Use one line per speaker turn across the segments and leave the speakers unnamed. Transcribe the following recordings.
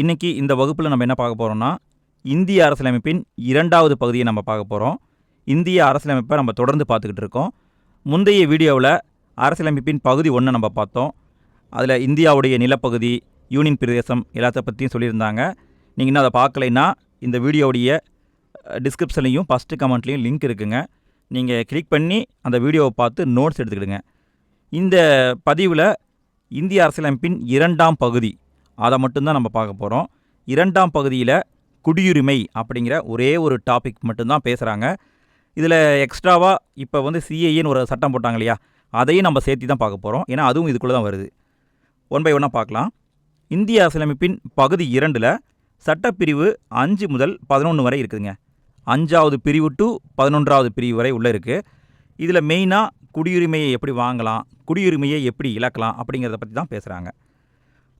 இன்றைக்கி இந்த வகுப்பில் நம்ம என்ன பார்க்க போகிறோம்னா இந்திய அரசியலமைப்பின் இரண்டாவது பகுதியை நம்ம பார்க்க போகிறோம் இந்திய அரசியலமைப்பை நம்ம தொடர்ந்து பார்த்துக்கிட்டு இருக்கோம். முந்தைய வீடியோவில் அரசியலமைப்பின் பகுதி ஒன்று நம்ம பார்த்தோம். அதில் இந்தியாவுடைய நிலப்பகுதி யூனியன் பிரதேசம் எல்லாத்த பற்றியும் சொல்லியிருந்தாங்க. நீங்கள் இன்னும் அதை பார்க்கலைன்னா இந்த வீடியோவுடைய டிஸ்கிரிப்ஷன்லையும் ஃபஸ்ட்டு கமெண்ட்லேயும் லிங்க் இருக்குங்க. நீங்கள் கிளிக் பண்ணி அந்த வீடியோவை பார்த்து நோட்ஸ் எடுத்துக்கிடுங்க. இந்த பதிவில் இந்திய அரசியலமைப்பின் இரண்டாம் பகுதி அதை மட்டும்தான் நம்ம பார்க்க போகிறோம் இரண்டாம் பகுதியில் குடியுரிமை அப்படிங்கிற ஒரே ஒரு டாபிக் மட்டும்தான் பேசுகிறாங்க இதில் எக்ஸ்ட்ராவாக இப்போ வந்து சிஏஏன்னு ஒரு சட்டம் போட்டாங்க இல்லையா? அதையும் நம்ம சேர்த்து தான் பார்க்க போகிறோம் ஏன்னா அதுவும் இதுக்குள்ளே தான் வருது. ஒன் பை ஒன்னாக பார்க்கலாம். இந்திய அரசியலமைப்பின் பகுதி இரண்டில் சட்டப்பிரிவு அஞ்சு முதல் பதினொன்று வரை இருக்குதுங்க. அஞ்சாவது பிரிவு டு பதினொன்றாவது பிரிவு வரை உள்ளே இருக்குது இதில் மெயினாக குடியுரிமையை எப்படி வாங்கலாம் குடியுரிமையை எப்படி இழக்கலாம் அப்படிங்கிறத பற்றி தான் பேசுகிறாங்க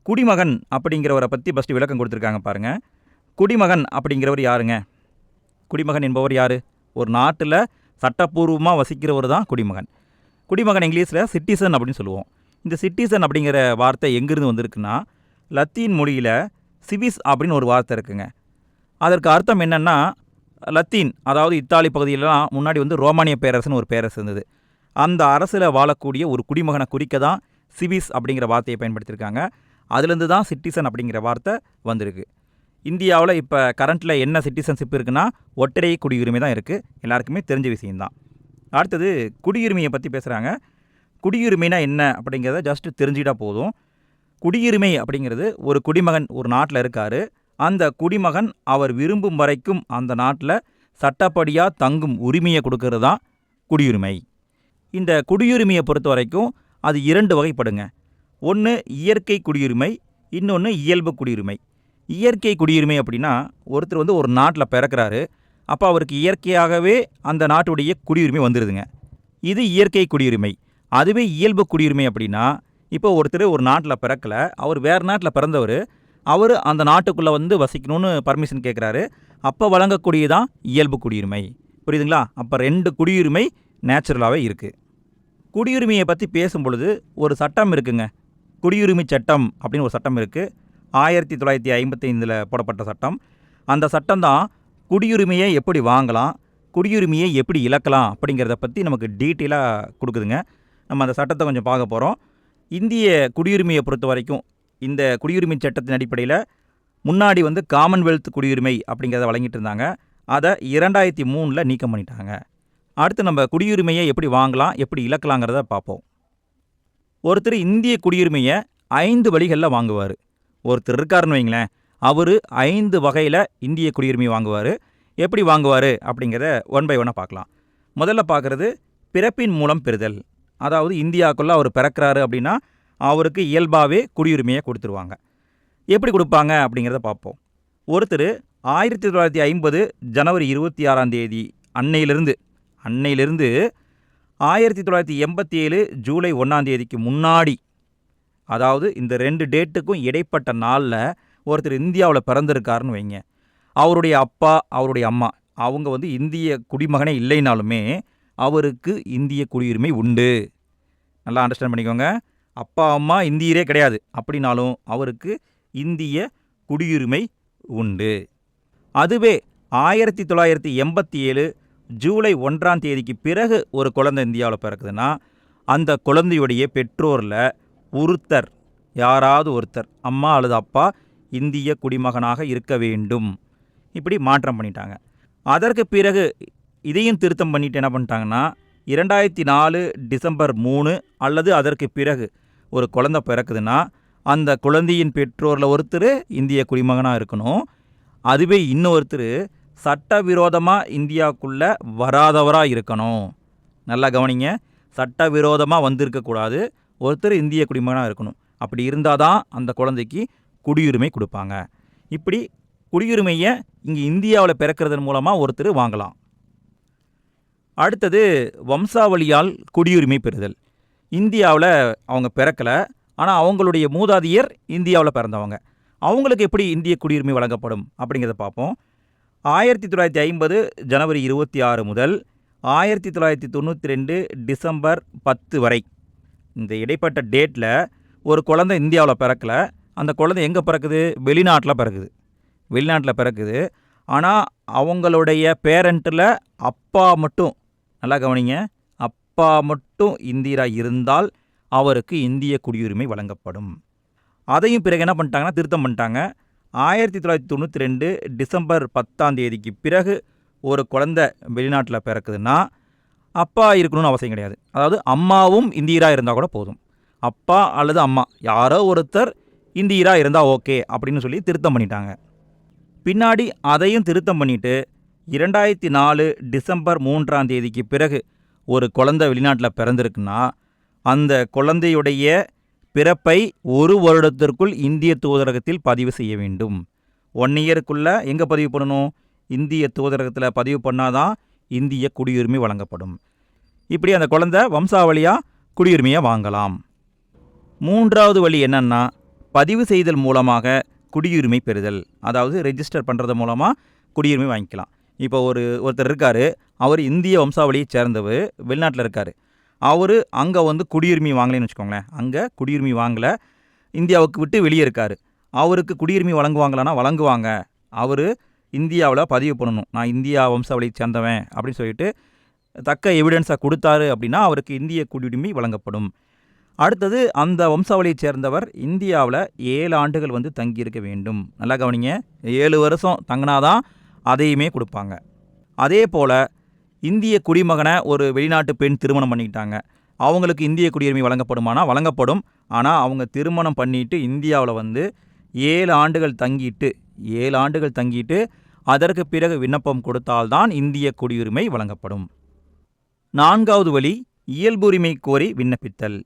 குடிமகன் அப்படிங்கிறவரை பற்றி ஃபஸ்ட்டு விளக்கம் கொடுத்துருக்காங்க பாருங்கள் குடிமகன் அப்படிங்கிறவர் யாருங்க? குடிமகன் என்பவர் யார்? ஒரு நாட்டில் சட்டப்பூர்வமாக வசிக்கிறவர் தான் குடிமகன். குடிமகன் இங்கிலீஷில் சிட்டிசன் அப்படின்னு சொல்லுவோம். இந்த சிட்டிசன் அப்படிங்கிற வார்த்தை எங்கேருந்து வந்திருக்குன்னா லத்தீன் மொழியில் சிவிஸ் அப்படின்னு ஒரு வார்த்தை இருக்குங்க. அதற்கு அர்த்தம் என்னென்னா லத்தீன் அதாவது இத்தாலி பகுதியிலலாம் முன்னாடி வந்து ரோமானிய பேரரசுன்னு ஒரு பேரரசு இருந்தது. அந்த அரசில் வாழக்கூடிய ஒரு குடிமகனை குறிக்க தான் சிவிஸ் அப்படிங்கிற வார்த்தையை பயன்படுத்தியிருக்காங்க. அதுலேருந்து தான் சிட்டிசன் அப்படிங்கிற வார்த்தை வந்திருக்கு. இந்தியாவில் இப்போ கரண்ட்டில் என்ன சிட்டிசன்ஷிப் இருக்குன்னா ஒற்றை குடியுரிமை தான் இருக்குது எல்லாருக்குமே தெரிஞ்ச விஷயம்தான். அடுத்தது குடியுரிமையை பற்றி பேசுகிறாங்க குடியுரிமைனா என்ன அப்படிங்கிறத ஜஸ்ட்டு தெரிஞ்சுக்கிட்டால் போதும். குடியுரிமை அப்படிங்கிறது ஒரு குடிமகன் ஒரு நாட்டில் இருக்கார். அந்த குடிமகன் அவர் விரும்பும் வரைக்கும் அந்த நாட்டில் சட்டப்படியாக தங்கும் உரிமையை கொடுக்கறது தான் குடியுரிமை. இந்த குடியுரிமையை பொறுத்த வரைக்கும் அது இரண்டு வகைப்படுங்க. ஒன்று இயற்கை குடியுரிமை இன்னொன்று இயல்பு குடியுரிமை. இயற்கை குடியுரிமை அப்படின்னா ஒருத்தர் வந்து ஒரு நாட்டில் பிறக்கிறாரு அப்போ அவருக்கு இயற்கையாகவே அந்த நாட்டுடைய குடியுரிமை வந்துடுதுங்க இது இயற்கை குடியுரிமை. அதுவே இயல்பு குடியுரிமை அப்படின்னா இப்போ ஒருத்தர் ஒரு நாட்டில் பிறக்கல அவர் வேறு நாட்டில் பிறந்தவர் அவர் அந்த நாட்டுக்குள்ளே வந்து வசிக்கணும்னு பர்மிஷன் கேட்குறாரு அப்போ வழங்கக்கூடியதான் இயல்பு குடியுரிமை. புரியுதுங்களா? அப்போ ரெண்டு குடியுரிமை நேச்சுரலாகவே இருக்குது குடியுரிமையை பற்றி பேசும் பொழுது ஒரு சட்டம் இருக்குங்க. குடியுரிமை சட்டம் அப்படின்னு ஒரு சட்டம் இருக்குது ஆயிரத்தி தொள்ளாயிரத்தி ஐம்பத்தைந்தில் போடப்பட்ட சட்டம். அந்த சட்டம் தான் குடியுரிமையை எப்படி வாங்கலாம் குடியுரிமையை எப்படி இழக்கலாம் அப்படிங்கிறத பற்றி நமக்கு டீட்டெயிலாக கொடுக்குதுங்க. நம்ம அந்த சட்டத்தை கொஞ்சம் பார்க்க போகிறோம் இந்திய குடியுரிமையை பொறுத்த வரைக்கும் இந்த குடியுரிமை சட்டத்தின் அடிப்படையில் முன்னாடி வந்து காமன்வெல்த் குடியுரிமை அப்படிங்கிறத வழங்கிட்டு இருந்தாங்க. அதை இரண்டாயிரத்தி மூணில் நீக்கம் பண்ணிட்டாங்க. அடுத்து நம்ம குடியுரிமையை எப்படி வாங்கலாம் எப்படி இழக்கலாங்கிறத பார்ப்போம். ஒருத்தர் இந்திய குடியுரிமையை ஐந்து வழிகளில் வாங்குவார். ஒருத்தர் இருக்காருன்னு வைங்களேன் அவர் ஐந்து வகையில் இந்திய குடியுரிமை வாங்குவார். எப்படி வாங்குவார் அப்படிங்கிறத ஒன் பை ஒன்னாக பார்க்கலாம். முதல்ல பார்க்குறது பிறப்பின் மூலம் பெறுதல். அதாவது இந்தியாவுக்குள்ளே அவர் பிறக்கிறாரு அப்படின்னா அவருக்கு இயல்பாகவே குடியுரிமையை கொடுத்துருவாங்க. எப்படி கொடுப்பாங்க அப்படிங்கிறத பார்ப்போம். ஒருத்தர் ஆயிரத்தி தொள்ளாயிரத்தி ஐம்பது ஜனவரி இருபத்தி ஆறாம் தேதி அன்னையிலிருந்து அன்னையிலிருந்து ஆயிரத்தி தொள்ளாயிரத்தி எண்பத்தி ஏழு ஜூலை ஒன்றாம் தேதிக்கு முன்னாடி அதாவது இந்த ரெண்டு டேட்டுக்கும் இடைப்பட்ட நாளில் ஒருத்தர் இந்தியாவில் பிறந்திருக்காருன்னு வைங்க. அவருடைய அப்பா அவருடைய அம்மா அவங்க வந்து இந்திய குடிமகனே இல்லைனாலுமே அவருக்கு இந்திய குடியுரிமை உண்டு. நல்லா அண்டர்ஸ்டாண்ட் பண்ணிக்கோங்க. அப்பா அம்மா இந்தியரே கிடையாது. அப்படின்னாலும் அவருக்கு இந்திய குடியுரிமை உண்டு. அதுவே ஆயிரத்தி தொள்ளாயிரத்தி எண்பத்தி ஏழு ஜூலை ஒன்றாம் தேதிக்கு பிறகு ஒரு குழந்தை இந்தியாவில் பிறக்குதுன்னா அந்த குழந்தையுடைய பெற்றோரில் ஒருத்தர் யாராவது ஒருத்தர் அம்மா அல்லது அப்பா இந்திய குடிமகனாக இருக்க வேண்டும். இப்படி மாற்றம் பண்ணிட்டாங்க. அதற்கு பிறகு இதையும் திருத்தம் பண்ணிட்டு என்ன பண்ணிட்டாங்கன்னா இரண்டாயிரத்தி நாலு டிசம்பர் மூணு அல்லது அதற்கு பிறகு ஒரு குழந்தை பிறக்குதுன்னா அந்த குழந்தையின் பெற்றோரில் ஒருத்தர் இந்திய குடிமகனாக இருக்கணும். அதுவே இன்னொருத்தர் சட்டவிரோதமாக இந்தியாவுக்குள்ளே வராதவராக இருக்கணும். நல்லா கவனிங்க. சட்டவிரோதமாக வந்திருக்கக்கூடாது ஒருத்தர் இந்திய குடிமகனாக இருக்கணும். அப்படி இருந்தால் தான் அந்த குழந்தைக்கு குடியுரிமை கொடுப்பாங்க. இப்படி குடியுரிமையை இங்கே இந்தியாவில் பிறக்கிறதன் மூலமாக ஒருத்தர் வாங்கலாம். அடுத்தது வம்சாவளியால் குடியுரிமை பெறுதல். இந்தியாவில் அவங்க பிறக்கலை. ஆனால் அவங்களுடைய மூதாதையர் இந்தியாவில் பிறந்தவங்க. அவங்களுக்கு எப்படி இந்திய குடியுரிமை வழங்கப்படும் அப்படிங்கிறத பார்ப்போம். ஆயிரத்தி தொள்ளாயிரத்தி ஐம்பது ஜனவரி இருபத்தி ஆறு முதல் ஆயிரத்தி தொள்ளாயிரத்தி தொண்ணூற்றி ரெண்டு டிசம்பர் பத்து வரை. இந்த இடைப்பட்ட டேட்டில் ஒரு குழந்தை இந்தியாவில் பிறக்கல. அந்த குழந்தை எங்கே பிறக்குது? வெளிநாட்டில் பிறக்குது. வெளிநாட்டில் பிறக்குது. ஆனால் அவங்களுடைய பேரண்ட்டில் அப்பா மட்டும் நல்லா கவனிங்க அப்பா மட்டும் இந்தியராக இருந்தால் அவருக்கு இந்திய குடியுரிமை வழங்கப்படும். அதையும் பிறகு என்ன பண்ணிட்டாங்கன்னா திருத்தம் பண்ணிட்டாங்க. ஆயிரத்தி தொள்ளாயிரத்தி தொண்ணூற்றி ரெண்டு டிசம்பர் பத்தாம் தேதிக்கு பிறகு ஒரு குழந்தை வெளிநாட்டில் பிறக்குதுன்னா அப்பா இருக்கணும்னு அவசியம் கிடையாது. அதாவது அம்மாவும் இந்தியராக இருந்தால் கூட போதும். அப்பா அல்லது அம்மா யாரோ ஒருத்தர் இந்தியராக இருந்தால் ஓகே அப்படின்னு சொல்லி திருத்தம் பண்ணிட்டாங்க. பின்னாடி அதையும் திருத்தம் பண்ணிட்டு இரண்டாயிரத்தி நாலு டிசம்பர் மூன்றாம் தேதிக்கு பிறகு ஒரு குழந்தை வெளிநாட்டில் பிறந்திருக்குன்னா அந்த குழந்தையுடைய பிறப்பை ஒரு வருடத்திற்குள் இந்திய தூதரகத்தில் பதிவு செய்ய வேண்டும். ஒன் இயருக்குள்ளே எங்கே பதிவு பண்ணணும்? இந்திய தூதரகத்தில் பதிவு பண்ணாதான் இந்திய குடியுரிமை வழங்கப்படும். இப்படி அந்த குழந்தை வம்சாவளியாக குடியுரிமையை வாங்கலாம். மூன்றாவது வழி என்னன்னா பதிவு செய்தல் மூலமாக குடியுரிமை பெறுதல். அதாவது ரெஜிஸ்டர் பண்ணுறது மூலமாக குடியுரிமை வாங்கிக்கலாம். இப்போ ஒரு ஒருத்தர் இருக்கார் அவர் இந்திய வம்சாவளியை சேர்ந்தவர் வெளிநாட்டில் இருக்கார். அவர் அங்கே வந்து குடியுரிமை வாங்கலைன்னு வச்சுக்கோங்களேன். அங்கே குடியுரிமை வாங்கலை. இந்தியாவுக்கு விட்டு வெளியே இருக்கார். அவருக்கு குடியுரிமை வழங்குவாங்களான்னா வழங்குவாங்க. அவர் இந்தியாவில் பதிவு பண்ணணும். நான் இந்தியா வம்சாவளியை சேர்ந்தவன் அப்படின்னு சொல்லிட்டு தக்க எவிடன்ஸாக கொடுத்தாரு அப்படின்னா அவருக்கு இந்திய குடியுரிமை வழங்கப்படும். அடுத்தது அந்த வம்சாவளியைச் சேர்ந்தவர் இந்தியாவில் ஏழு ஆண்டுகள் வந்து தங்கியிருக்க வேண்டும். நல்லா கவனிங்க. ஏழு வருஷம் தங்கினாதான் அதையுமே கொடுப்பாங்க. அதே போல் இந்திய குடிமகனை ஒரு வெளிநாட்டு பெண் திருமணம் பண்ணிக்கிட்டாங்க. அவங்களுக்கு இந்திய குடியுரிமை வழங்கப்படுமானா? வழங்கப்படும். ஆனால் அவங்க திருமணம் பண்ணிட்டு இந்தியாவில் வந்து ஏழு ஆண்டுகள் தங்கிட்டு ஏழு ஆண்டுகள் தங்கிட்டு அதற்கு பிறகு விண்ணப்பம் கொடுத்தால்தான் இந்திய குடியுரிமை வழங்கப்படும். நான்காவது வழி இயல்புரிமை கோரி விண்ணப்பித்தல்.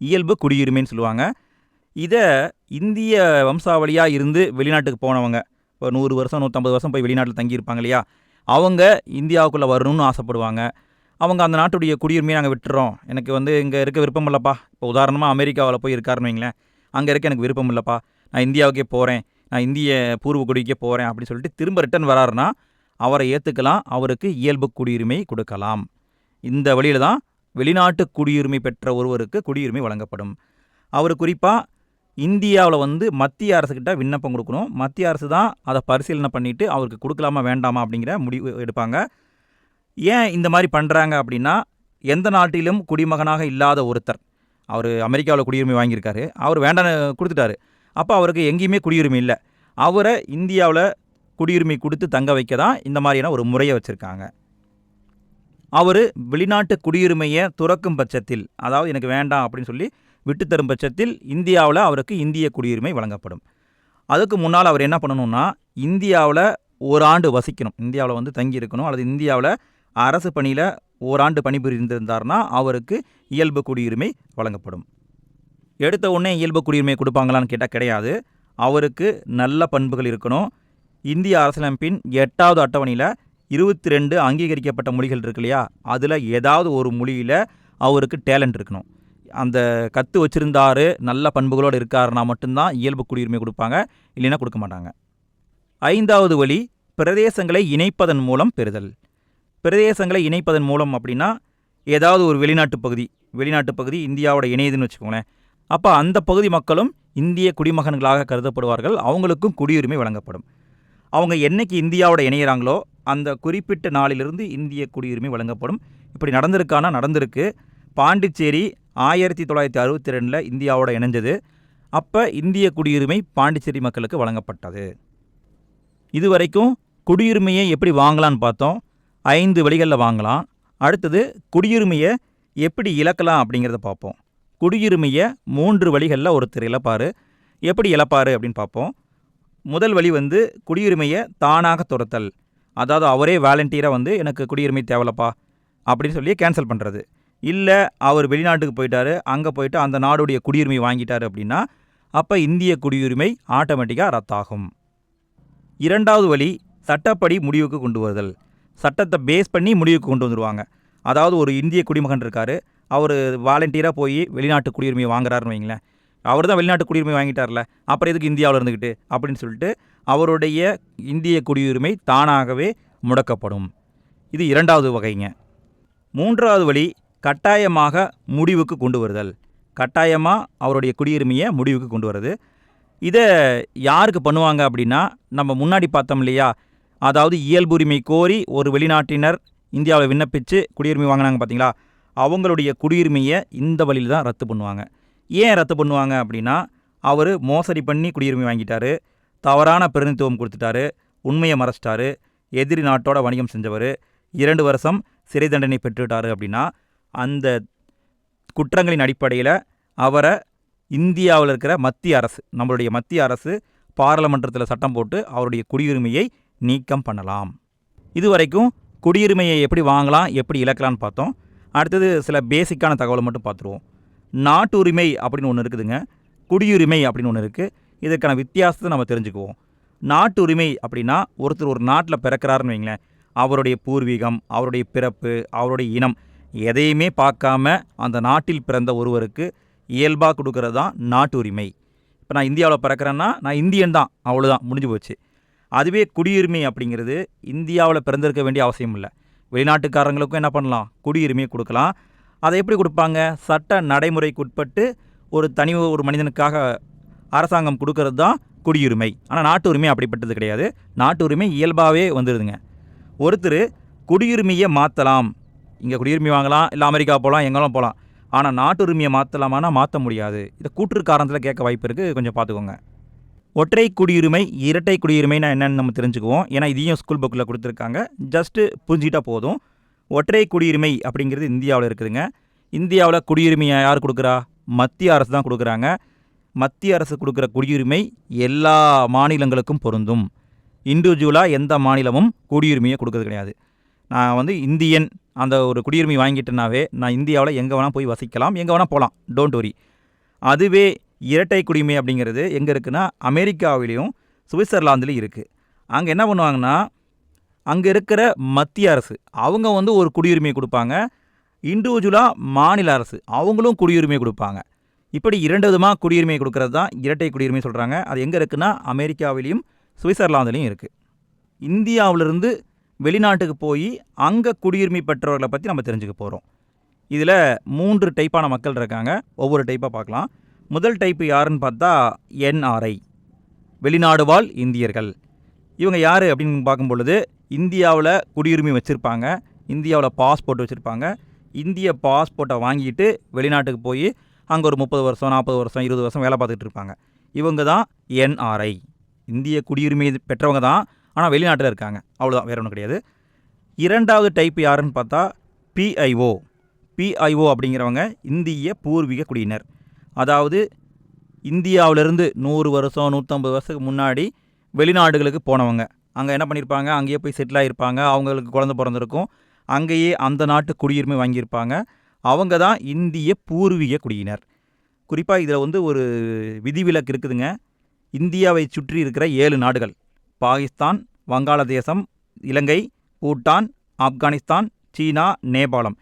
இயல்பு குடியுரிமைன்னு சொல்லுவாங்க. இதை இந்திய வம்சாவளியாக இருந்து வெளிநாட்டுக்கு போனவங்க. இப்போ நூறு வருஷம் நூற்றம்பது வருஷம் போய் வெளிநாட்டில் தங்கியிருப்பாங்க இல்லையா? அவங்க இந்தியாவுக்குள்ளே வரணும்னு ஆசைப்படுவாங்க. அவங்க அந்த நாட்டுடைய குடியுரிமையை நாங்கள் விட்டுறோம். எனக்கு வந்து இங்கே இருக்க விருப்பம் இல்லைப்பா. இப்போ உதாரணமாக அமெரிக்காவில் போய் இருக்காருன்னு வைங்களேன். அங்கே இருக்க எனக்கு விருப்பம் இல்லைப்பா. நான் இந்தியாவுக்கே போகிறேன் நான் இந்திய பூர்வ குடிக்கே போகிறேன் அப்படின்னு சொல்லிட்டு திரும்ப ரிட்டர்ன் வராருன்னா அவரை ஏற்றுக்கலாம் அவருக்கு இயல்பு குடியுரிமை கொடுக்கலாம். இந்த வழியில் தான் வெளிநாட்டு குடியுரிமை பெற்ற ஒருவருக்கு குடியுரிமை வழங்கப்படும். அவர் குறிப்பாக இந்தியாவில் வந்து மத்திய அரசுக்கிட்ட விண்ணப்பம் கொடுக்கணும். மத்திய அரசு தான் அதை பரிசீலனை பண்ணிவிட்டு அவருக்கு கொடுக்கலாமா வேண்டாமா அப்படிங்கிற முடிவு எடுப்பாங்க. ஏன் இந்த மாதிரி பண்ணுறாங்க அப்படின்னா எந்த நாட்டிலும் குடிமகனாக இல்லாத ஒருத்தர். அவர் அமெரிக்காவில் குடியுரிமை வாங்கியிருக்காரு. அவர் வேண்டாம் கொடுத்துட்டாரு. அப்போ அவருக்கு எங்கேயுமே குடியுரிமை இல்லை. அவரை இந்தியாவில் குடியுரிமை கொடுத்து தங்க வைக்க தான் இந்த மாதிரியான ஒரு முறையை வச்சுருக்காங்க. அவர் வெளிநாட்டு குடியுரிமையை துறக்கும் பட்சத்தில் அதாவது எனக்கு வேண்டாம் அப்படின்னு சொல்லி விட்டுத்தரும் பட்சத்தில் இந்தியாவில் அவருக்கு இந்திய குடியுரிமை வழங்கப்படும். அதுக்கு முன்னால் அவர் என்ன பண்ணணும்னா இந்தியாவில் ஓராண்டு வசிக்கணும். இந்தியாவில் வந்து தங்கி இருக்கணும் அல்லது இந்தியாவில் அரசு பணியில் ஓராண்டு பணிபுரிந்திருந்தார்னா அவருக்கு இயல்பு குடியுரிமை வழங்கப்படும். எடுத்த உடனே இயல்பு குடியுரிமை கொடுப்பாங்களான்னு கேட்டால் கிடையாது. அவருக்கு நல்ல பண்புகள் இருக்கணும். இந்திய அரசியலமைப்பின் எட்டாவது அட்டவணையில் இருபத்தி ரெண்டு அங்கீகரிக்கப்பட்ட மொழிகள் இருக்கு இல்லையா? அதில் ஏதாவது ஒரு மொழியில் அவருக்கு டேலண்ட் இருக்கணும். அந்த கற்று வச்சுருந்தாரு நல்ல பண்புகளோடு இருக்காருனா மட்டும்தான் இயல்பு குடியுரிமை கொடுப்பாங்க இல்லைன்னா கொடுக்க மாட்டாங்க. ஐந்தாவது வழி பிரதேசங்களை இணைப்பதன் மூலம் பெறுதல். பிரதேசங்களை இணைப்பதன் மூலம் அப்படின்னா ஏதாவது ஒரு வெளிநாட்டு பகுதி வெளிநாட்டு பகுதி இந்தியாவோட இணையுதுன்னு வச்சுக்கோங்களேன். அப்போ அந்த பகுதி மக்களும் இந்திய குடிமகன்களாக கருதப்படுவார்கள் அவங்களுக்கும் குடியுரிமை வழங்கப்படும். அவங்க என்னைக்கு இந்தியாவோட இணையிறாங்களோ அந்த குறிப்பிட்ட நாளிலிருந்து இந்திய குடியுரிமை வழங்கப்படும். இப்படி நடந்திருக்கானா நடந்திருக்கு. பாண்டிச்சேரி ஆயிரத்தி தொள்ளாயிரத்தி அறுபத்தி ரெண்டில் இந்தியாவோட இணைஞ்சது. அப்போ இந்திய குடியுரிமை பாண்டிச்சேரி மக்களுக்கு வழங்கப்பட்டது. இதுவரைக்கும் குடியுரிமையை எப்படி வாங்கலான்னு பார்த்தோம். ஐந்து வழிகளில் வாங்கலாம். அடுத்தது குடியுரிமையை எப்படி இழக்கலாம் அப்படிங்கிறத பார்ப்போம். குடியுரிமையை மூன்று வழிகளில் ஒருத்தர் இழப்பார். எப்படி இழப்பார் அப்படின்னு பார்ப்போம். முதல் வழி வந்து குடியுரிமையை தானாக துரத்தல். அதாவது அவரே வாலண்டியராக வந்து எனக்கு குடியுரிமை தேவலப்பா அப்படின்னு சொல்லி கேன்சல் பண்ணுறது இல்லை அவர் வெளிநாட்டுக்கு போயிட்டாரு அங்கே போயிட்டு அந்த நாடுடைய குடியுரிமை வாங்கிட்டார் அப்படின்னா அப்போ இந்திய குடியுரிமை ஆட்டோமேட்டிக்காக ரத்தாகும். இரண்டாவது வழி சட்டப்படி முடிவுக்கு கொண்டு வருதல். சட்டத்தை பேஸ் பண்ணி முடிவுக்கு கொண்டு வந்துடுவாங்க அதாவது ஒரு இந்திய குடிமகன் இருக்கார் அவர் வாலண்டியராக போய் வெளிநாட்டு குடியுரிமை வாங்குறாருன்னு வைங்களேன். அவர் தான் வெளிநாட்டு குடியுரிமை வாங்கிட்டார்ல அப்புறம் எதுக்கு இந்தியாவில் இருந்துக்கிட்டு அப்படின்னு சொல்லிட்டு அவருடைய இந்திய குடியுரிமை தானாகவே முடக்கப்படும். இது இரண்டாவது வகைங்க. மூன்றாவது வழி கட்டாயமாக முடிவுக்கு கொண்டு வருதல். கட்டாயமாக அவருடைய குடியுரிமையை முடிவுக்கு கொண்டு வருது இதை யாருக்கு பண்ணுவாங்க அப்படின்னா நம்ம முன்னாடி பார்த்தோம் இல்லையா? அதாவது இயல்புரிமை கோரி ஒரு வெளிநாட்டினர் இந்தியாவில் விண்ணப்பித்து குடியுரிமை வாங்கினாங்க பார்த்தீங்களா? அவங்களுடைய குடியுரிமையை இந்த வழியில் தான் ரத்து பண்ணுவாங்க. ஏன் ரத்து பண்ணுவாங்க அப்படின்னா அவர் மோசடி பண்ணி குடியுரிமை வாங்கிட்டாரு. தவறான பிரதிநிதித்துவம் கொடுத்துட்டாரு. உண்மையை மறைச்சிட்டாரு. எதிரி நாட்டோட வணிகம் செஞ்சவர். இரண்டு வருஷம் சிறை தண்டனை பெற்றுட்டாரு அப்படின்னா அந்த குற்றங்களின் அடிப்படையில் அவரை இந்தியாவில் இருக்கிற மத்திய அரசு நம்மளுடைய மத்திய அரசு பாராளுமன்றத்தில் சட்டம் போட்டு அவருடைய குடியுரிமையை நீக்கம் பண்ணலாம். இதுவரைக்கும் குடியுரிமையை எப்படி வாங்கலாம் எப்படி இழக்கலாம்னு பார்த்தோம். அடுத்தது சில பேசிக்கான தகவலை மட்டும் பார்த்துருவோம். நாட்டுரிமை அப்படின்னு ஒன்று இருக்குதுங்க. குடியுரிமை அப்படின்னு ஒன்று இருக்குது இதற்கான வித்தியாசத்தை நம்ம தெரிஞ்சுக்குவோம். நாட்டுரிமை அப்படின்னா ஒருத்தர் ஒரு நாட்டில் பிறக்கிறாருன்னு வைங்களேன். அவருடைய பூர்வீகம் அவருடைய பிறப்பு அவருடைய இனம் எதையுமே பார்க்காம அந்த நாட்டில் பிறந்த ஒருவருக்கு இயல்பாக கொடுக்கறது தான் நாட்டுரிமை இப்போ நான் இந்தியாவில் பிறக்கிறேன்னா நான் இந்தியன் தான். அவ்வளோதான் முடிஞ்சு போச்சு. அதுவே குடியுரிமை அப்படிங்கிறது இந்தியாவில் பிறந்திருக்க வேண்டிய அவசியம் இல்லை. வெளிநாட்டுக்காரங்களுக்கும் என்ன பண்ணலாம்? குடியுரிமையை கொடுக்கலாம். அதை எப்படி கொடுப்பாங்க? சட்ட நடைமுறைக்கு உட்பட்டு ஒரு தனி ஒரு மனிதனுக்காக அரசாங்கம் கொடுக்கறது தான் குடியுரிமை. ஆனால் நாட்டு உரிமை அப்படிப்பட்டது கிடையாது. நாட்டு உரிமை இயல்பாகவே வந்துடுதுங்க ஒருத்தர் குடியுரிமையை மாற்றலாம் இங்கே குடியுரிமை வாங்கலாம் இல்லை அமெரிக்கா போகலாம் எங்கெல்லாம் போகலாம் ஆனால் நாட்டு உரிமையை மாற்றலாமானா மாற்ற முடியாது. இதை கூற்று காரணத்தில் கேட்க வாய்ப்பு இருக்குது கொஞ்சம் பார்த்துக்கோங்க ஒற்றை குடியுரிமை இரட்டை குடியுரிமைனா என்னென்னு நம்ம தெரிஞ்சுக்குவோம். ஏன்னா இதையும் ஸ்கூல் புக்கில் கொடுத்துருக்காங்க. ஜஸ்ட்டு புரிஞ்சிட்டா போதும். ஒற்றை குடியுரிமை அப்படிங்கிறது இந்தியாவில் இருக்குதுங்க. இந்தியாவில் குடியுரிமையை யார் கொடுக்குறா? மத்திய அரசு தான் கொடுக்குறாங்க. மத்திய அரசு கொடுக்குற குடியுரிமை எல்லா மாநிலங்களுக்கும் பொருந்தும். இண்டிவிஜுவலாக எந்த மாநிலமும் குடியுரிமையை கொடுக்கறது கிடையாது. நான் வந்து இந்தியன் அந்த ஒரு குடியுரிமை வாங்கிட்டேனாவே நான் இந்தியாவில் எங்கே வேணால் போய் வசிக்கலாம் எங்கே வேணால் போகலாம். டோன்ட் வரி அதுவே இரட்டை குடிமை அப்படிங்கிறது எங்கே இருக்குன்னா அமெரிக்காவிலையும் சுவிட்சர்லாந்துலேயும் இருக்குது அங்கே என்ன பண்ணுவாங்கன்னா அங்கே இருக்கிற மத்திய அரசு அவங்க வந்து ஒரு குடியுரிமை கொடுப்பாங்க. இண்டிவிஜுவலாக மாநில அரசு அவங்களும் குடியுரிமை கொடுப்பாங்க. இப்படி இரண்டு விதமாக குடியுரிமை கொடுக்கறது தான் இரட்டை குடியுரிமை சொல்கிறாங்க அது எங்கே இருக்குன்னா அமெரிக்காவிலையும் சுவிட்சர்லாந்துலேயும் இருக்குது இந்தியாவிலிருந்து வெளிநாட்டுக்கு போய் அங்கே குடியுரிமை பெற்றவர்களை பற்றி நம்ம தெரிஞ்சுக்க போகிறோம் இதில் மூன்று டைப்பான மக்கள் இருக்காங்க. ஒவ்வொரு டைப்பாக பார்க்கலாம். முதல் டைப்பு யாருன்னு பார்த்தா என்ஆர்ஐ வெளிநாடு வாழ் இந்தியர்கள். இவங்க யார் அப்படின்னு பார்க்கும் பொழுது இந்தியாவில் குடியுரிமை வச்சுருப்பாங்க. இந்தியாவில் பாஸ்போர்ட் வச்சுருப்பாங்க. இந்திய பாஸ்போர்ட்டை வாங்கிட்டு வெளிநாட்டுக்கு போய் அங்கே ஒரு முப்பது வருஷம் நாற்பது வருஷம் இருபது வருஷம் வேலை பார்த்துட்டு இருப்பாங்க. இவங்க தான் என்ஆர்ஐ இந்திய குடியுரிமை பெற்றவங்க தான் ஆனால் வெளிநாட்டில் இருக்காங்க. அவ்வளோதான் வேறு ஒன்றும் கிடையாது. இரண்டாவது டைப் யாருன்னு பார்த்தா பிஐஓ பிஐஓ அப்படிங்கிறவங்க இந்திய பூர்வீக குடியினர். அதாவது இந்தியாவிலிருந்து நூறு வருஷம் நூற்றம்பது வருஷத்துக்கு முன்னாடி வெளிநாடுகளுக்கு போனவங்க. அங்கே என்ன பண்ணியிருப்பாங்க அங்கேயே போய் செட்டில் ஆகியிருப்பாங்க அவங்களுக்கு குழந்தை பிறந்திருக்கும். அங்கேயே அந்த நாட்டு குடியுரிமை வாங்கியிருப்பாங்க. அவங்க தான் இந்திய பூர்வீக குடியினர். குறிப்பாக இதில் வந்து ஒரு விதிவிலக்கு இருக்குதுங்க. இந்தியாவை சுற்றி இருக்கிற ஏழு நாடுகள். பாகிஸ்தான் வங்காளதேசம் இலங்கை பூட்டான் ஆப்கானிஸ்தான் சீனா நேபாளம்.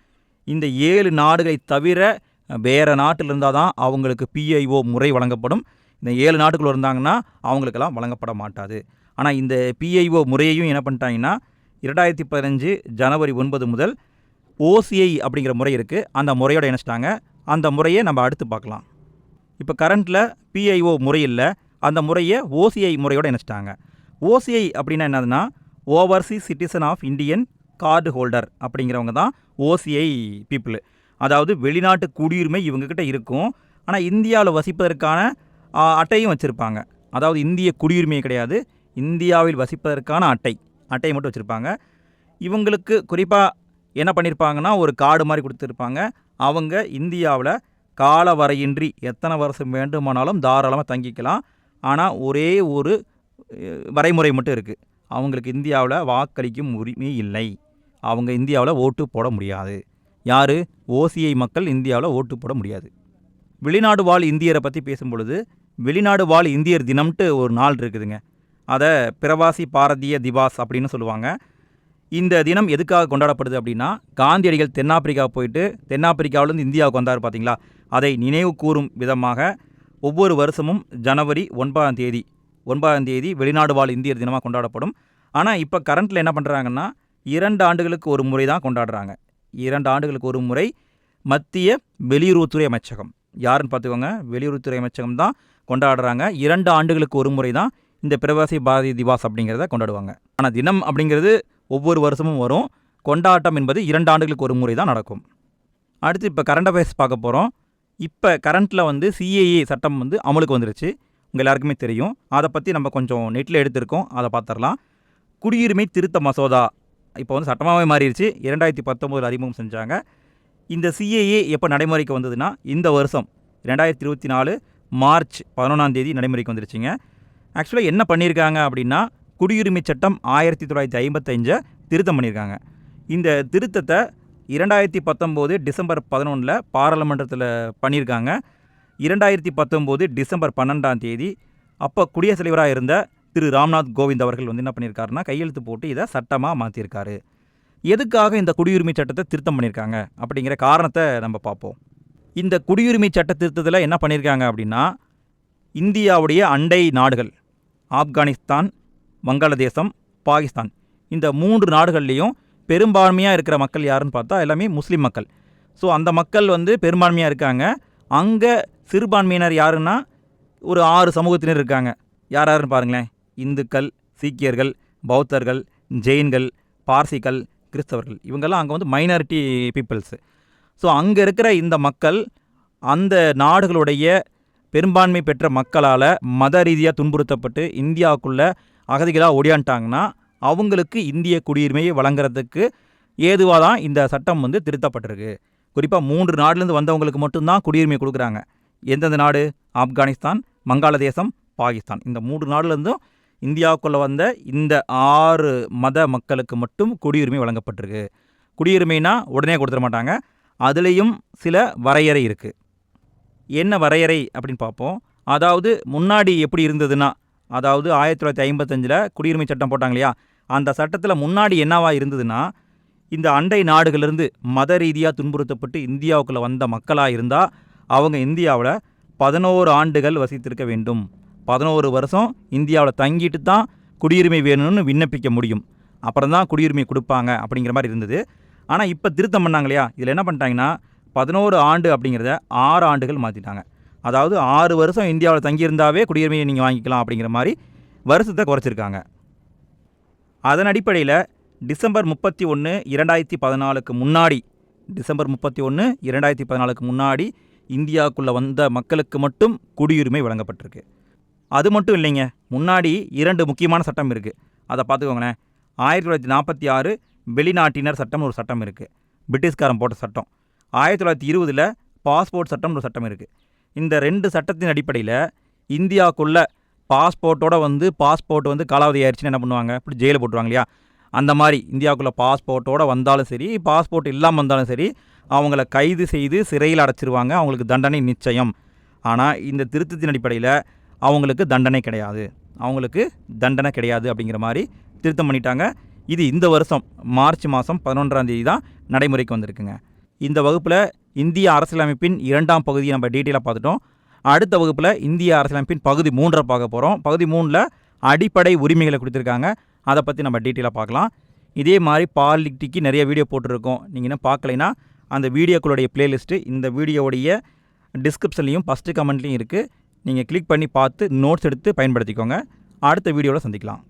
இந்த ஏழு நாடுகளை தவிர வேறு நாட்டில் இருந்தால் தான் அவங்களுக்கு பிஐஓ முறை வழங்கப்படும். இந்த ஏழு நாட்டுக்குள்ள இருந்தாங்கன்னா அவங்களுக்கெல்லாம் வழங்கப்பட மாட்டாது. ஆனால் இந்த பிஐஓ முறையையும் என்ன பண்ணிட்டாங்கன்னா இரண்டாயிரத்தி பதினஞ்சு ஜனவரி ஒன்பது முதல் ஓசிஐ அப்படிங்கிற முறை இருக்குது அந்த முறையோட இணைச்சிட்டாங்க. அந்த முறையை நம்ம அடுத்து பார்க்கலாம். இப்போ கரண்ட்டில் பிஐஓ முறை இல்லை. அந்த முறையை ஓசிஐ முறையோடு இணைச்சிட்டாங்க. ஓசிஐ அப்படின்னா என்னதுன்னா overseas citizen of Indian card holder அப்படிங்கிறவங்க தான் ஓசிஐ பீப்புள் அதாவது வெளிநாட்டு குடியுரிமை இவங்கக்கிட்ட இருக்கும். ஆனால் இந்தியாவில் வசிப்பதற்கான அட்டையும் வச்சுருப்பாங்க. அதாவது இந்திய குடியுரிமை கிடையாது. இந்தியாவில் வசிப்பதற்கான அட்டை. அட்டையை மட்டும் வச்சுருப்பாங்க. இவங்களுக்கு குறிப்பாக என்ன பண்ணியிருப்பாங்கன்னா ஒரு கார்டு மாதிரி கொடுத்துருப்பாங்க. அவங்க இந்தியாவில் கால வரையின்றி எத்தனை வருஷம் வேண்டுமானாலும் தாராளமாக தங்கிக்கலாம். ஆனால் ஒரே ஒரு வரைமுறை மட்டும் இருக்குது அவங்களுக்கு இந்தியாவில் வாக்களிக்கும் உரிமை இல்லை. அவங்க இந்தியாவில் ஓட்டு போட முடியாது. யார்? ஓசிஐ மக்கள் இந்தியாவில் ஓட்டு போட முடியாது. வெளிநாடு வாழ் இந்தியரை பற்றி பேசும்பொழுது வெளிநாடு வாழ் இந்தியர் தினம்ட்டு ஒரு நாள் இருக்குதுங்க. அதை பிரவாசி பாரதிய திவாஸ் அப்படின்னு சொல்லுவாங்க. இந்த தினம் எதுக்காக கொண்டாடப்படுது அப்படின்னா காந்தியடிகள் தென்னாப்பிரிக்கா போயிட்டு தென்னாப்பிரிக்காவிலேருந்து இந்தியாவுக்கு வந்தார் பார்த்தீங்களா அதை நினைவு கூறும் விதமாக ஒவ்வொரு வருஷமும் ஜனவரி ஒன்பதாம் தேதி ஒன்பதாம் தேதி வெளிநாடு வாழ் இந்தியர் தினமாக கொண்டாடப்படும். ஆனால் இப்போ கரண்ட்டில் என்ன பண்ணுறாங்கன்னா இரண்டு ஆண்டுகளுக்கு ஒரு முறை தான் கொண்டாடுறாங்க. இரண்டு ஆண்டுகளுக்கு ஒரு முறை மத்திய வெளியுறவுத்துறை அமைச்சகம். யாருன்னு பார்த்துக்கோங்க வெளியுறவுத்துறை அமைச்சகம் தான் கொண்டாடுறாங்க. இரண்டு ஆண்டுகளுக்கு ஒரு முறை தான் இந்த பிரவாசி பாரதி திவாஸ் அப்படிங்கிறத கொண்டாடுவாங்க. ஆனால் தினம் அப்படிங்கிறது ஒவ்வொரு வருஷமும் வரும். கொண்டாட்டம் என்பது இரண்டு ஆண்டுகளுக்கு ஒரு முறை தான் நடக்கும். அடுத்து இப்போ கரண்ட் அஃபேர்ஸ் பார்க்க போகிறோம் இப்போ கரண்ட்டில் வந்து சிஏஏ சட்டம் வந்து அமலுக்கு வந்துருச்சு. உங்கள் எல்லாருக்குமே தெரியும். அதை பற்றி நம்ம கொஞ்சம் நெட்டில் எடுத்திருக்கோம். அதை பார்த்துடலாம் குடியுரிமை திருத்த மசோதா இப்போ வந்து சட்டமாகவே மாறிடுச்சு இரண்டாயிரத்தி பத்தொம்போதில் அறிமுகம் செஞ்சாங்க. இந்த சிஏஏ எப்போ நடைமுறைக்கு வந்ததுன்னா இந்த வருஷம் ரெண்டாயிரத்தி இருபத்தி நாலு மார்ச் பதினொன்றாம் தேதி நடைமுறைக்கு வந்துருச்சுங்க. ஆக்சுவலாக என்ன பண்ணியிருக்காங்க அப்படின்னா குடியுரிமை சட்டம் ஆயிரத்தி தொள்ளாயிரத்தி ஐம்பத்தஞ்சை திருத்தம் பண்ணியிருக்காங்க இந்த திருத்தத்தை இரண்டாயிரத்தி பத்தொம்போது டிசம்பர் பதினொன்றில் பாராளுமன்றத்தில் பண்ணியிருக்காங்க இரண்டாயிரத்தி பத்தொம்போது டிசம்பர் பன்னெண்டாம் தேதி அப்போ குடியரசுத் தலைவராக இருந்த திரு ராம்நாத் கோவிந்த் அவர்கள் வந்து என்ன பண்ணியிருக்காருன்னா கையெழுத்து போட்டு இதை சட்டமாக மாற்றியிருக்காரு எதுக்காக இந்த குடியுரிமை சட்டத்தை திருத்தம் பண்ணியிருக்காங்க அப்படிங்கிற காரணத்தை நம்ம பார்ப்போம். இந்த குடியுரிமை சட்ட திருத்தத்தில் என்ன பண்ணியிருக்காங்க அப்படின்னா இந்தியாவுடைய அண்டை நாடுகள் ஆப்கானிஸ்தான் வங்காளதேசம் பாகிஸ்தான் இந்த மூன்று நாடுகள்லேயும் பெரும்பான்மையாக இருக்கிற மக்கள் யாருன்னு பார்த்தா எல்லாமே முஸ்லீம் மக்கள். ஸோ அந்த மக்கள் வந்து பெரும்பான்மையாக இருக்காங்க. அங்கே சிறுபான்மையினர் யாருன்னா ஒரு ஆறு சமூகத்தினர் இருக்காங்க. யார் யாருன்னு பாருங்களேன். இந்துக்கள் சீக்கியர்கள் பௌத்தர்கள் ஜெயின்கள் பார்சிகள் கிறிஸ்தவர்கள். இவங்கெல்லாம் அங்கே வந்து மைனாரிட்டி பீப்புள்ஸு ஸோ அங்கே இருக்கிற இந்த மக்கள் அந்த நாடுகளுடைய பெரும்பான்மை பெற்ற மக்களால் மத ரீதியாக துன்புறுத்தப்பட்டு இந்தியாவுக்குள்ளே அகதிகளாக ஒடியான்ட்டாங்கன்னா அவங்களுக்கு இந்திய குடியுரிமையை வழங்குறதுக்கு ஏதுவாக தான் இந்த சட்டம் வந்து திருத்தப்பட்டிருக்கு. குறிப்பாக மூன்று நாடுலேருந்து வந்தவங்களுக்கு மட்டும்தான் குடியுரிமை கொடுக்குறாங்க. எந்தெந்த நாடு? ஆப்கானிஸ்தான் வங்காளதேசம் பாகிஸ்தான். இந்த மூன்று நாடுலேருந்தும் இந்தியாவுக்குள்ளே வந்த இந்த ஆறு மத மக்களுக்கு மட்டும் குடியுரிமை வழங்கப்பட்டிருக்கு. குடியுரிமைனா உடனே கொடுத்துட மாட்டாங்க. அதுலேயும் சில வரையறை இருக்குது என்ன வரையறை அப்படின்னு பார்ப்போம். அதாவது முன்னாடி எப்படி இருந்ததுன்னா அதாவது ஆயிரத்தி தொள்ளாயிரத்தி ஐம்பத்தஞ்சில் குடியுரிமை சட்டம் போட்டாங்க இல்லையா? அந்த சட்டத்தில் முன்னாடி என்னவா இருந்ததுன்னா இந்த அண்டை நாடுகளிலிருந்து மத ரீதியாக துன்புறுத்தப்பட்டு இந்தியாவுக்குள்ளே வந்த மக்களாக இருந்தால் அவங்க இந்தியாவில் பதினோரு ஆண்டுகள் வசித்திருக்க வேண்டும். பதினோரு வருஷம் இந்தியாவில் தங்கிட்டு தான் குடியுரிமை வேணும்னு விண்ணப்பிக்க முடியும். அப்புறம் தான் குடியுரிமை கொடுப்பாங்க அப்படிங்கிற மாதிரி இருந்தது. ஆனால் இப்போ திருத்தம் பண்ணாங்க இல்லையா? இதில் என்ன பண்ணிட்டாங்கன்னா பதினோரு ஆண்டு அப்படிங்கிறத ஆறு ஆண்டுகள் மாற்றிட்டாங்க அதாவது ஆறு வருஷம் இந்தியாவில் தங்கியிருந்தாவே குடியுரிமையை நீங்கள் வாங்கிக்கலாம் அப்படிங்கிற மாதிரி வருஷத்தை குறைச்சிருக்காங்க. அதன் அடிப்படையில் டிசம்பர் முப்பத்தி ஒன்று இரண்டாயிரத்தி பதினாலுக்கு முன்னாடி டிசம்பர் முப்பத்தி ஒன்று இரண்டாயிரத்தி பதினாலுக்கு முன்னாடி இந்தியாவுக்குள்ளே வந்த மக்களுக்கு மட்டும் குடியுரிமை வழங்கப்பட்டிருக்கு. அது மட்டும் இல்லைங்க முன்னாடி இரண்டு முக்கியமான சட்டம் இருக்குது அதை பார்த்துக்கோங்களேன் ஆயிரத்தி தொள்ளாயிரத்தி நாற்பத்தி ஆறு வெளிநாட்டினர் சட்டம் ஒரு சட்டம் இருக்குது பிரிட்டிஷ்காரன் போட்ட சட்டம். ஆயிரத்தி தொள்ளாயிரத்தி இருபதில் பாஸ்போர்ட் சட்டம் ஒரு சட்டம் இருக்குது இந்த ரெண்டு சட்டத்தின் அடிப்படையில் இந்தியாவுக்குள்ளே பாஸ்போர்ட்டோட வந்து பாஸ்போர்ட் வந்து காலாவதி ஆயிடுச்சுன்னு என்ன பண்ணுவாங்க? இப்படி ஜெயிலில் போட்டுருவாங்க இல்லையா? அந்த மாதிரி இந்தியாவுக்குள்ளே பாஸ்போர்ட்டோட வந்தாலும் சரி பாஸ்போர்ட் இல்லாமல் வந்தாலும் சரி அவங்கள கைது செய்து சிறையில் அடைச்சிருவாங்க. அவங்களுக்கு தண்டனை நிச்சயம். ஆனால் இந்த திருத்தத்தின் அடிப்படையில் அவங்களுக்கு தண்டனை கிடையாது. அவங்களுக்கு தண்டனை கிடையாது அப்படிங்கிற மாதிரி திருத்தம் பண்ணிட்டாங்க. இது இந்த வருஷம் மார்ச் மாதம் பதினொன்றாம் தேதி தான் நடைமுறைக்கு வந்திருக்குங்க. இந்த வகுப்பில் இந்திய அரசியலமைப்பின் இரண்டாம் பகுதியை நம்ம டீட்டெயிலாக பார்த்துட்டோம். அடுத்த வகுப்பில் இந்திய அரசியலமைப்பின் பகுதி மூன்றை பார்க்க போகிறோம் பகுதி மூணில் அடிப்படை உரிமைகளை கொடுத்துருக்காங்க. அதை பற்றி நம்ம டீட்டெயிலாக பார்க்கலாம். இதே மாதிரி பாலிட்டிக்கு நிறைய வீடியோ போட்டிருக்கோம். நீங்கள் இன்னும் பார்க்கலைன்னா அந்த வீடியோக்களுடைய பிளேலிஸ்ட்டு இந்த வீடியோவுடைய டிஸ்கிரிப்ஷன்லையும் ஃபஸ்ட்டு கமெண்ட்லேயும் இருக்குது நீங்கள் கிளிக் பண்ணி பார்த்து நோட்ஸ் எடுத்து பயன்படுத்திக்கோங்க. அடுத்த வீடியோவில் சந்திக்கலாம்.